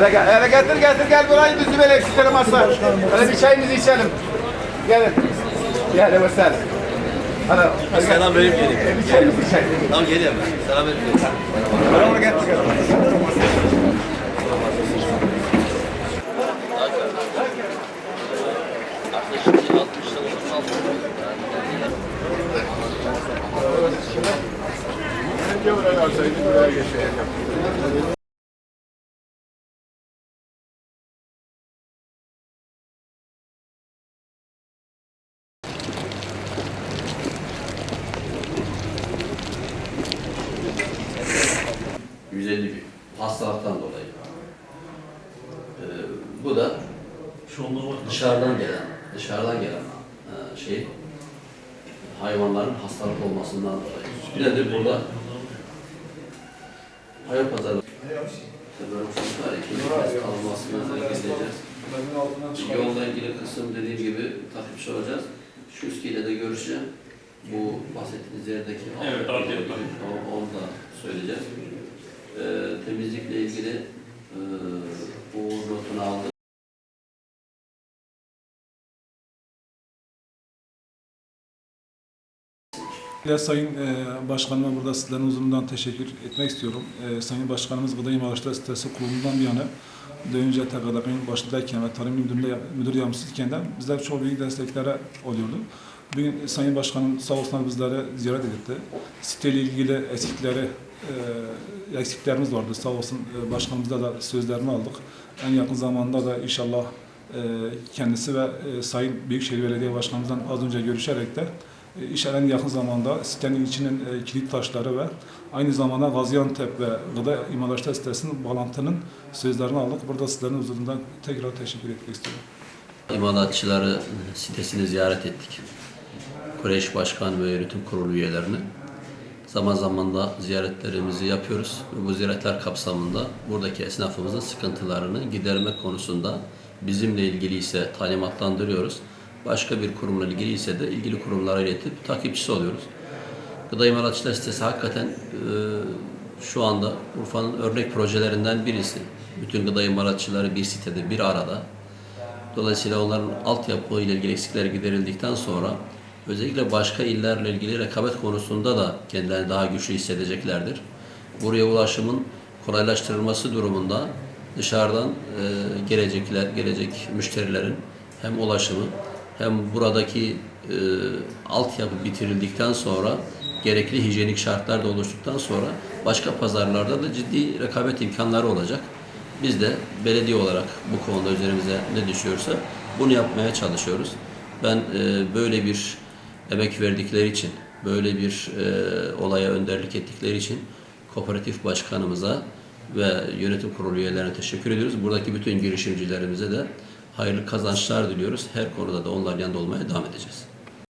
Hadi gel, hadi getir getir gel burayı bizi böyle eksikleri masa. Hadi bir çayımızı içelim. Gelin. Gel evet sen. Hadi. hadi gel. Selam vereyim geleyim. Bir çayımızı içelim. Tamam geliyorum ben. Selam vereyim geleyim. Hadi onu getir. getir. Yaklaşık 60 lira olsun Önce buraya alsaydı buraya geçelim. %50 bir hastalıktan dolayı. Ee, bu da dışarıdan gelen, dışarıdan gelen e, şey hayvanların hastalık olmasından dolayı. Bir de burada hayvan pazarı alınmasına gideceğiz. Yolla ilgili kısım dediğim gibi takipçi olacağız. Şu üskiyle de görüşeceğim. Bu bahsettiğiniz yerdeki Evet, onu da söyleyeceğiz. Ee, temizlikle ilgili e, bu notunu aldık. Sayın e, Başkanıma burada sizlerin huzurundan teşekkür etmek istiyorum. E, Sayın Başkanımız Gıda İmalatçılar Sitesi kurulundan bir yana daha önce TKDP'nin başındayken ve Tarım Müdürlüğü müdür yardımcısıyken de bizler çok büyük desteklere oluyordu. Bugün Sayın Başkanım sağ olsun bizlere ziyaret etti. Siteyle ilgili eksikleri, e, eksiklerimiz vardı. Sağ olsun e, başkanımızda da sözlerini aldık. En yakın zamanda da inşallah e, kendisi ve e, Sayın Büyükşehir Belediye Başkanımızdan az önce görüşerek de e, İnşallah en yakın zamanda sitenin içinin e, kilit taşları ve aynı zamanda Gaziantep ve Gıda İmalatçılar sitesinin bağlantının sözlerini aldık. Burada sizlerin huzurundan tekrar teşekkür etmek istiyorum. İmalatçıları sitesini ziyaret ettik. Kureyş Başkan ve Yönetim Kurulu üyelerini. Zaman zaman da ziyaretlerimizi yapıyoruz. Ve bu ziyaretler kapsamında buradaki esnafımızın sıkıntılarını gidermek konusunda bizimle ilgili ise talimatlandırıyoruz. Başka bir kurumla ilgili ise de ilgili kurumlara iletip takipçisi oluyoruz. Gıda İmalatçılar sitesi hakikaten e, şu anda Urfa'nın örnek projelerinden birisi. Bütün gıda imalatçıları bir sitede bir arada. Dolayısıyla onların altyapı ile ilgili eksikler giderildikten sonra özellikle başka illerle ilgili rekabet konusunda da kendilerini daha güçlü hissedeceklerdir. Buraya ulaşımın kolaylaştırılması durumunda dışarıdan e, gelecekler, gelecek müşterilerin hem ulaşımı hem buradaki e, altyapı bitirildikten sonra gerekli hijyenik şartlar da oluştuktan sonra başka pazarlarda da ciddi rekabet imkanları olacak. Biz de belediye olarak bu konuda üzerimize ne düşüyorsa bunu yapmaya çalışıyoruz. Ben e, böyle bir emek verdikleri için, böyle bir e, olaya önderlik ettikleri için kooperatif başkanımıza ve yönetim kurulu üyelerine teşekkür ediyoruz. Buradaki bütün girişimcilerimize de hayırlı kazançlar diliyoruz. Her konuda da onlar yanında olmaya devam edeceğiz.